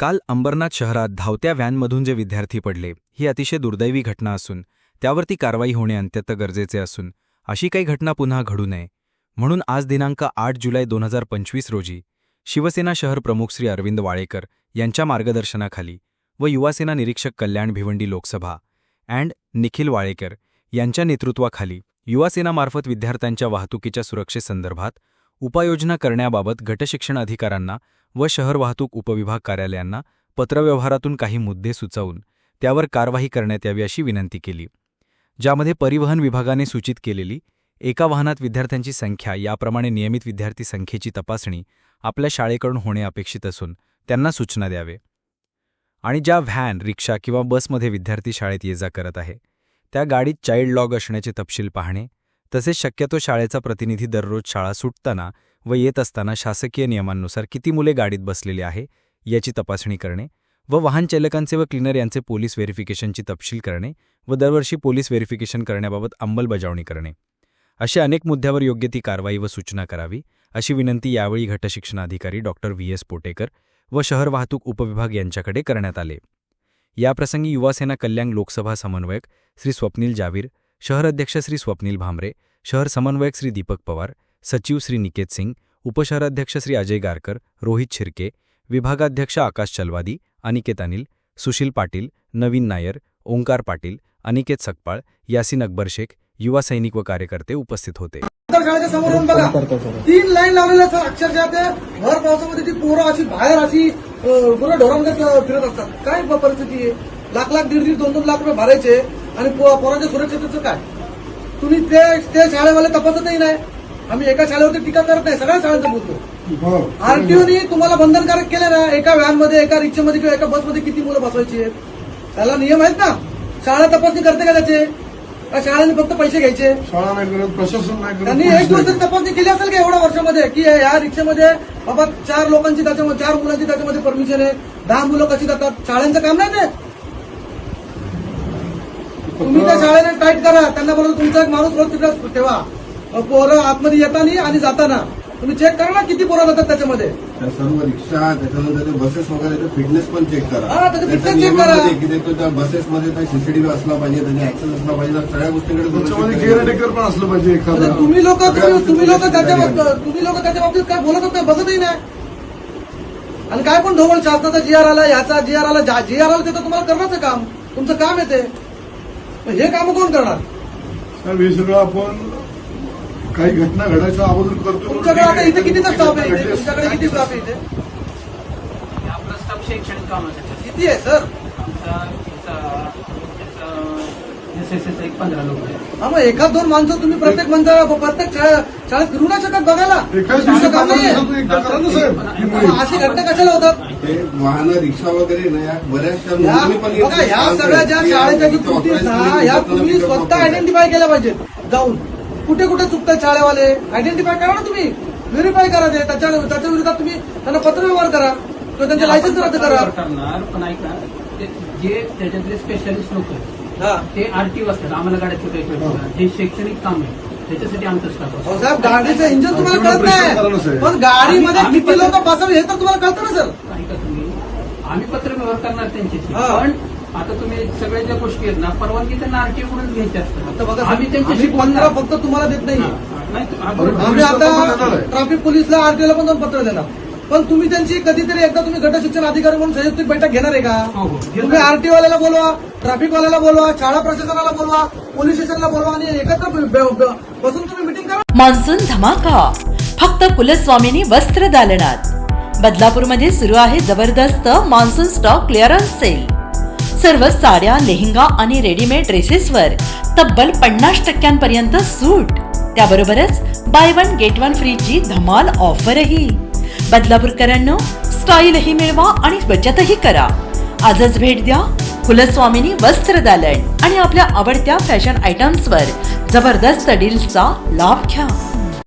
काल अंबरनाथ शहरात धावत्या व्हॅनमधून जे विद्यार्थी पडले ही अतिशय दुर्दैवी घटना असून त्यावरती कारवाई होणे अत्यंत गरजेचे असून अशी काही घटना पुन्हा घडू नये. म्हणून आज दिनांक आठ जुलै दोन हजार पंचवीस रोजी शिवसेना शहर प्रमुख श्री अरविंद वाळेकर यांच्या मार्गदर्शनाखाली व युवासेना निरीक्षक कल्याण भिवंडी लोकसभा अँड निखिल वाळेकर यांच्या नेतृत्वाखाली युवासेनामार्फत विद्यार्थ्यांच्या वाहतुकीच्या सुरक्षेसंदर्भात उपाययोजना करण्याबाबत गटशिक्षण अधिकाऱ्यांना व शहर वाहतूक उपविभाग कार्यालयांना पत्रव्यवहारातून काही मुद्दे सुचवून त्यावर कारवाई करण्यात यावी अशी विनंती केली. ज्यामध्ये परिवहन विभागाने सूचित केलेली एका वाहनात विद्यार्थ्यांची संख्या याप्रमाणे नियमित विद्यार्थी संख्येची तपासणी आपल्या शाळेकडून होणे अपेक्षित असून त्यांना सूचना द्यावे. आणि ज्या व्हॅन रिक्षा किंवा बसमध्ये विद्यार्थी शाळेत ये जा करत आहे त्या गाडीत चाइल्ड लॉग असण्याचे तपशील पाहणे तसेच शक्यतो शाळेचा प्रतिनिधी दररोज शाळा सुटताना व येत असताना शासकीय नियमांनुसार किती मुले गाडीत बसलेली आहे याची तपासणी करणे व वाहन चालकांचे व क्लिनर यांचे पोलीस व्हेरिफिकेशनची तपशील करणे व दरवर्षी पोलीस व्हेरिफिकेशन करण्याबाबत अंमलबजावणी करणे. अशा अनेक मुद्द्यावर योग्य ती कारवाई व सूचना करावी अशी विनंती यावेळी घटशिक्षणाधिकारी डॉ. व्ही एस पोटेकर व शहर वाहतूक उपविभाग यांच्याकडे करण्यात आले. याप्रसंगी युवासेना कल्याण लोकसभा समन्वयक श्री स्वप्नील जावीर शहर अध्यक्ष श्री स्वप्नील भामरे शहर समन्वयक श्री दीपक पवार सचिव श्री निकेत सिंग उपशहराध्यक्ष श्री अजय गारकर रोहित शिर्के विभागाध्यक्ष आकाश चलवादी अनिकेत अनिल सुशील पाटील नवीन नायर ओंकार पाटील अनिकेत सकपाळ यासिन अकबर शेख युवा सैनिक व कार्यकर्ते उपस्थित होते. शाळेच्या समोरून बघा तीन लाईन लावलेल्या असतात अक्षरशः ते भर पावसामध्ये ती पोरं अशी बाहेर अशी अं, पुरं ढोरांगत फिरत असतात. काय परिस्थिती आहे? लाख लाख दीड दीड दोन दोन लाख रुपये भरायचे आणि पोरांच्या सुरक्षितेचं काय? तुम्ही ते ते शाळेवाले तपासतही नाही. आम्ही एका शाळेवरती टीका करत नाही. सगळ्या शाळांचं बोलतो. आरटीओनी तुम्हाला बंधनकारक केले ना एका व्हॅनमध्ये एका रिक्षामध्ये किंवा एका बसमध्ये किती मुलं बसवायची आहेत? त्याला नियम आहेत ना. शाळा तपासणी करते का त्याचे? का शाळेने फक्त पैसे घ्यायचे? शाळा नाही करत प्रशासन नाही करत त्यांनी एक वर्ष तपासणी केली असेल का एवढ्या वर्षामध्ये? की या रिक्षामध्ये बाबा चार लोकांची त्याच्यामध्ये चार मुलांची त्याच्यामध्ये परमिशन आहे. दहा मुलं कशी जातात? शाळेचं काम नाही ते. तुम्ही त्या शाळेने टाईट करा. त्यांना बोलतो तुमचा एक माणूस रोज तिकडे ठेवा. पोरं आतमध्ये येताना आणि जाताना तुम्ही चेक करा ना किती पोरं जातात त्याच्यामध्ये. त्या सर्व रिक्षा त्याच्यानंतर बसेस वगैरे फिटनेस पण चेक करा. हा, त्याचं fitness check करा. त्या बसेसमध्ये त्या सीसीटीव्ही असला पाहिजे त्याचे ऍक्सेस असला पाहिजे त्या सगळ्या गोष्टीकडे त्याच्यामध्ये दुर्लक्ष केलं. केअरटेकर पण असलं पाहिजे म्हणजे एखादा तुम्ही लोक तुम्ही लोक त्याच्या तुम्ही लोक त्याच्या बाबतीत काय बोलतच नाही बघतही नाही. आणि काय पण ढोबळ शासनाचा जी आर आला याचा जी आर आला जी आर आला ते तर तुम्हाला करण्याचं काम. तुमचं काम येते हे काम कोण करणार? हे सगळं आपण काही घटना घडायच्या अगोदर करतो. तुमच्याकडे आता इथे कितीचा स्टाफ आहे तुमच्याकडे किती स्टाफ आहे इथे? आपलं स्टाफ शैक्षणिक कामासाठी किती आहे सर आमचा एस एस एस एक पंधरा लोक आहेत. हा मग एखाद दोन माणसं तुम्ही प्रत्येक माणसाला प्रत्येक शाळा- शाळेत फिरू नाही शकत बघायला. एकाच तुमचं दिवशी काम पंधरा नाहीये दिवसातून एकदा करा ना साहेब. ही मग मोहीम. अशी घटना कशाला होतात? ते वाहनं रिक्षा वगैरे ना या बऱ्याचशा या नोंदणी पण येत बघा ह्या नाही. सगळ्या ज्या शाळेच्या आहेत ना तुम्ही स्वतः ते आयडेंटिफाय केल्या पाहिजेत जाऊन. कुठे कुठे चुकतात शाळेवाले? आयडेंटिफाय करा ना तुम्ही. व्हेरीफाय करा ते. त्याच्या त्याच्या विरोधात तुम्ही त्यांना पत्रव्यवहार करा. किंवा त्यांचे लायसन्स रद्द करा. करणार पण ऐका ते जे त्याच्यातले स्पेशालिस्ट लोक आहेत ते आरटीओ असतात आम्हाला गाड्या छोट्या छोट्या हे शैक्षणिक काम आहे. त्याच्यासाठी आमचं स्टाफ साहेब गाडीचं इंजिन तुम्हाला कळत नाही. पण गाडीमध्ये किती लोक बसावे हे तर तुम्हाला कळतं ना सर ऐका तुम्ही. आम्ही पत्र व्यवहार करणार त्यांच्याशी. हा. पण आता तुम्ही सगळ्या ज्या गोष्टी आहेत ना परवानगी त्यांना आरटीओ कडून घ्यायची आता असतात बघा आम्ही त्यांच्याशी बोलणार. फक्त तुम्हाला देत नाही. आम्ही आता. ट्रॅफिक पोलीसला आरटीओला पण जाऊन पत्र देणार. पण तुम्ही त्यांची कधीतरी एकदा तुम्ही गट शिक्षण अधिकारी म्हणून संयुक्त बैठक घेणार आहे का? हो, हो. तुम्ही आरटीओ वाल्याला बोलवा ट्रॅफिक वाल्याला बोलवा शाळा प्रशासनाला बोलवा पोलीस स्टेशनला बोलवा आणि एकत्र बसून तुम्ही मिटिंग करा. मान्सून धमाका. फक्त कुलस्वामिनी वस्त्र दालनात. बदलापूरमध्ये सुरू आहे जबरदस्त मान्सून स्टॉक क्लिअरन्स सेल सर्व साड्या लेहंगा आणि रेडीमेड ड्रेसेसवर तब्बल पन्नास टक्क्यांपर्यंत सूट. त्याबरोबरच बाय वन गेट वन फ्रीची धमाल ऑफरही बदलापूरकरांनो स्टाईलही मिळवा आणि बचतही करा. आजच भेट द्या कुलस्वामिनी वस्त्र दालन आणि आपल्या आवडत्या फॅशन आयटम्सवर. जबरदस्त डील्सचा लाभ घ्या.